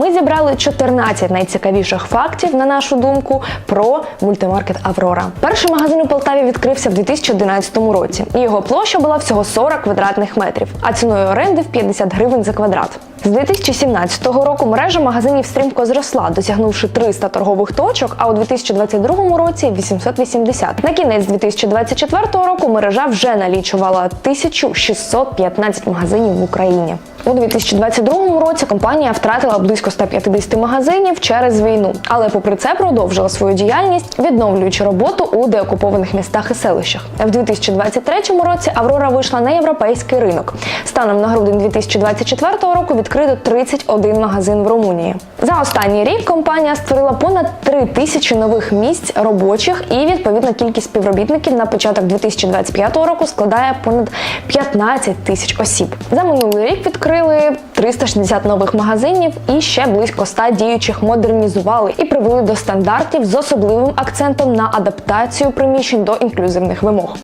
Ми зібрали 14 найцікавіших фактів, на нашу думку, про мультимаркет Аврора. Перший магазин у Полтаві відкрився в 2011 році, і його площа була всього 40 квадратних метрів, а ціною оренди в 50 гривень за квадрат. З 2017 року мережа магазинів стрімко зросла, досягнувши 300 торгових точок, а у 2022 році 880. На кінець 2024 року мережа вже налічувала 1615 магазинів в Україні. У 2022 році компанія втратила близько 150 магазинів через війну, але попри це продовжила свою діяльність, відновлюючи роботу у деокупованих містах і селищах. В 2023 році Аврора вийшла на європейський ринок. Станом на грудень 2024 року відкрито 31 магазин в Румунії. За останній рік компанія створила понад 3 тисячі нових місць робочих, і відповідна кількість співробітників на початок 2025 року складає понад 15 тисяч осіб. За минулий рік відкрили 360 нових магазинів і ще близько 100 діючих модернізували і привели до стандартів з особливим акцентом на адаптацію приміщень до інклюзивних вимог.